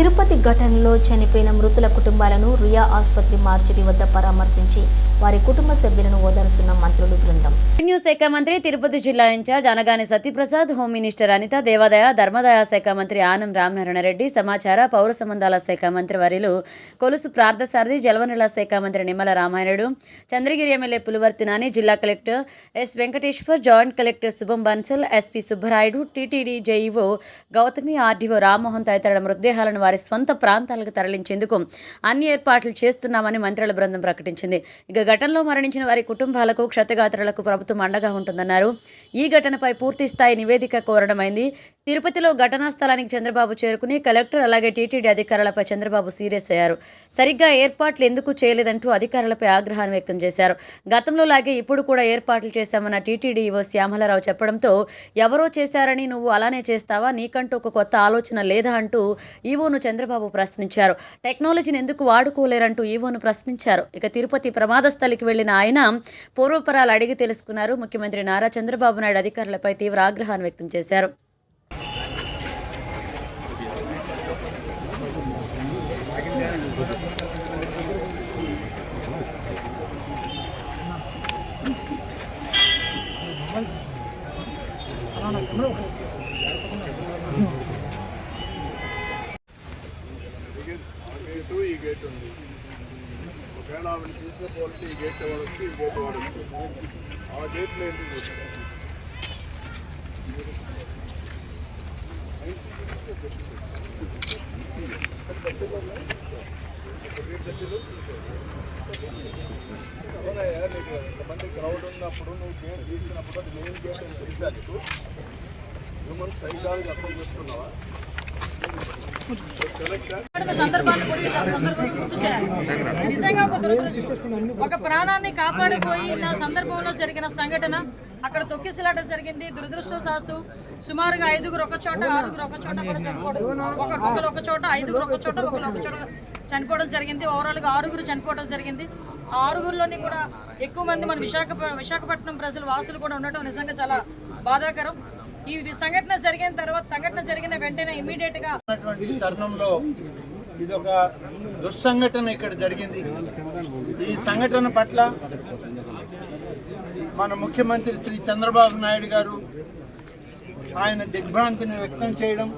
తిరుపతి ఘటనలో చనిపోయిన మృతుల కుటుంబాలను రుయా ఆసుపత్రి మార్చిడి వద్ద పరామర్శించి వారి కుటుంబ సభ్యులను ఓదార్చున్న మంత్రులు బృందం. రెవెన్యూ శాఖ మంత్రి తిరుపతి జిల్లా in charge Anagani Satyaprasad home minister Anitha దేవాదాయ ధర్మదాయ శాఖ మంత్రి ఆనం రామనారాయణ రెడ్డి సమాచార పౌర సంబంధాల శాఖ మంత్రి వర్యులు కొలుసు ప్రార్థసారథి జలవనరుల శాఖ మంత్రి నిమ్మల రామాయణుడు చంద్రగిరి ఎమ్మెల్యే పులివర్తి నాని జిల్లా collector S Venkateshwar joint collector Shubham Bansal SP Subbarayudu TTD JEO Gautami RDO Rammohan తదితరుల మృతదేహాలను వారి స్వంత ప్రాంతాలకు తరలించేందుకు అన్ని ఏర్పాట్లు చేస్తున్నామని మంత్రుల బృందం ప్రకటించింది. ఇక ఘటనలో మరణించిన వారి కుటుంబాలకు క్షతగాత్రులకు ప్రభుత్వం అండగా ఉంటుందన్నారు. ఈ ఘటనపై పూర్తి స్థాయి నివేదిక కోరడమైంది. తిరుపతిలో ఘటనా స్థలానికి చంద్రబాబు చేరుకుని కలెక్టర్ అలాగే టీటీడీ అధికారులపై చంద్రబాబు సీరియస్ అయ్యారు. సరిగ్గా ఏర్పాట్లు ఎందుకు చేయలేదంటూ అధికారులపై ఆగ్రహాన్ని వ్యక్తం చేశారు. గతంలో లాగే ఇప్పుడు కూడా ఏర్పాట్లు చేశామన్న టీటీడీ ఈవో శ్యామలరావు చెప్పడంతో ఎవరో చేశారని నువ్వు అలానే చేస్తావా? నీకంటూ ఒక కొత్త ఆలోచన లేదా అంటూ ఈవోను చంద్రబాబు ప్రశ్నించారు. టెక్నాలజీని ఎందుకు వాడుకోలేరంటూ ఈవోను ప్రశ్నించారు. ఇక తిరుపతి ప్రమాద స్థలికి వెళ్ళిన ఆయన పూర్వపరాలు అడిగి తెలుసుకున్నారు. ముఖ్యమంత్రి నారా చంద్రబాబు నాయుడు అధికారులపై తీవ్ర ఆగ్రహాన్ని వ్యక్తం చేశారు. ఈ గేట్ ఉంది ఒకవేళ ఆవిడ తీసుకుపోతే ఈ గేట్ వాడచ్చు ఈ గేట్ వాడచ్చు ఆ గేట్లో ఏంటి చూస్తాం క్రౌడ్ ఉన్నప్పుడు నువ్వు గేట్ తీసినప్పుడు అది మెయిన్ గేట్ అని నీకు హ్యూమన్ సైకాలజీ అర్థం నిజంగా ఒక ప్రాణాన్ని కాపాడిపోయి ప్రాణాన్ని సందర్భంలో జరిగిన సంఘటన అక్కడ తొక్కిసలాట జరిగింది. దురదృష్టవశాత్తు సుమారుగా ఐదుగురు ఒక చోట ఆరుగురు ఒక చోట కూడా చనిపోవడం ఒక ఒకరు ఒక చోట ఐదుగురు ఒక చోట ఒకరు ఒక చోట చనిపోవడం జరిగింది. ఓవరాల్గా ఆరుగురు చనిపోవడం జరిగింది. ఆ ఆరుగురిలోని కూడా ఎక్కువ మంది మన విశాఖ విశాఖపట్నం ప్రజలు వాసులు కూడా ఉండటం నిజంగా చాలా బాధాకరం. ఈ సంఘటన జరిగిన తర్వాత సంఘటన జరిగిన వెంటనే ఇమీడియట్గా తరుణంలో ఇది ఒక దుస్సంఘటన ఇక్కడ జరిగింది. ఈ సంఘటన పట్ల మన ముఖ్యమంత్రి శ్రీ చంద్రబాబు నాయుడు గారు ఆయన దిగ్భ్రాంతిని వ్యక్తం చేయడం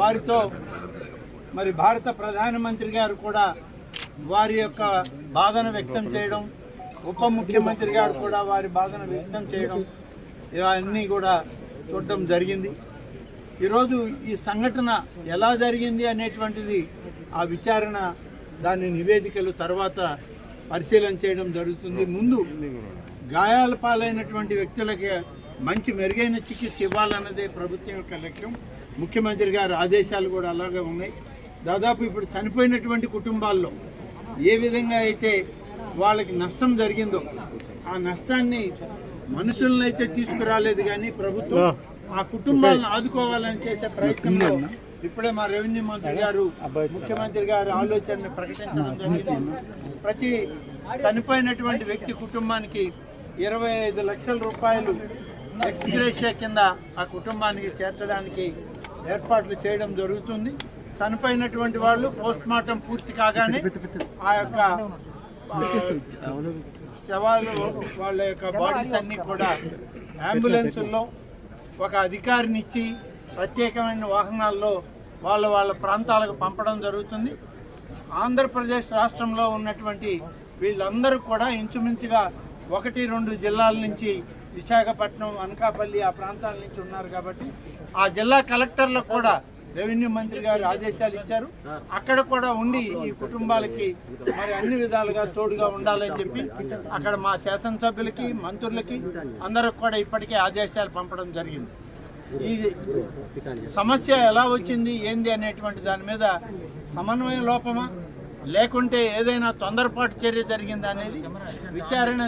వారితో మరి భారత ప్రధానమంత్రి గారు కూడా వారి యొక్క బాధను వ్యక్తం చేయడం ఉప ముఖ్యమంత్రి గారు కూడా వారి బాధను వ్యక్తం చేయడం ఇవన్నీ కూడా చూడడం జరిగింది. ఈరోజు ఈ సంఘటన ఎలా జరిగింది అనేటువంటిది ఆ విచారణ దాని నివేదికలు తర్వాత పరిశీలన చేయడం జరుగుతుంది. ముందు గాయాల పాలైనటువంటి వ్యక్తులకి మంచి మెరుగైన చికిత్స ఇవ్వాలన్నదే ప్రభుత్వం యొక్క లక్ష్యం. ముఖ్యమంత్రి గారి ఆదేశాలు కూడా అలాగే ఉన్నాయి. దాదాపు ఇప్పుడు చనిపోయినటువంటి కుటుంబాల్లో ఏ విధంగా అయితే వాళ్ళకి నష్టం జరిగిందో ఆ నష్టాన్ని మనుషులను అయితే తీసుకురాలేదు కానీ ప్రభుత్వం ఆ. కుటుంబాలను ఆదుకోవాలని చేసే ప్రయత్నంలో ఇప్పుడే మా రెవెన్యూ మంత్రి గారు ముఖ్యమంత్రి గారు ఆలోచనని ప్రకటించడం జరిగింది. ప్రతి చనిపోయినటువంటి వ్యక్తి కుటుంబానికి ఇరవై ఐదు లక్షల రూపాయలు ఎక్స్గ్రేషియా కింద ఆ కుటుంబానికి చేర్చడానికి ఏర్పాట్లు చేయడం జరుగుతుంది. చనిపోయినటువంటి వాళ్ళు పోస్ట్ మార్టం పూర్తి కాగానే ఆ యొక్క శవాలు వాళ్ళ యొక్క బాడీస్ అన్ని కూడా అంబులెన్సుల్లో ఒక అధికారిని ఇచ్చి ప్రత్యేకమైన వాహనాల్లో వాళ్ళ వాళ్ళ ప్రాంతాలకు పంపడం జరుగుతుంది. ఆంధ్రప్రదేశ్ రాష్ట్రంలో ఉన్నటువంటి వీళ్ళందరూ కూడా ఇంచుమించుగా ఒకటి రెండు జిల్లాల నుంచి విశాఖపట్నం అనకాపల్లి ఆ ప్రాంతాల నుంచి ఉన్నారు కాబట్టి ఆ జిల్లా కలెక్టర్లకు కూడా రెవెన్యూ మంత్రి గారు ఆదేశాలు ఇచ్చారు. అక్కడ కూడా ఉండి ఈ కుటుంబాలకి మరి అన్ని విధాలుగా తోడుగా ఉండాలని చెప్పి అక్కడ మా శాసనసభ్యులకి మంత్రులకి అందరికి కూడా ఇప్పటికే ఆదేశాలు పంపడం జరిగింది. ఈ సమస్య ఎలా వచ్చింది ఏంది అనేటువంటి దాని మీద సమన్వయ లోపమా? లేకుంటే ఏదైనా తొందరపాటు చర్య జరిగిందా అనేది విచారణ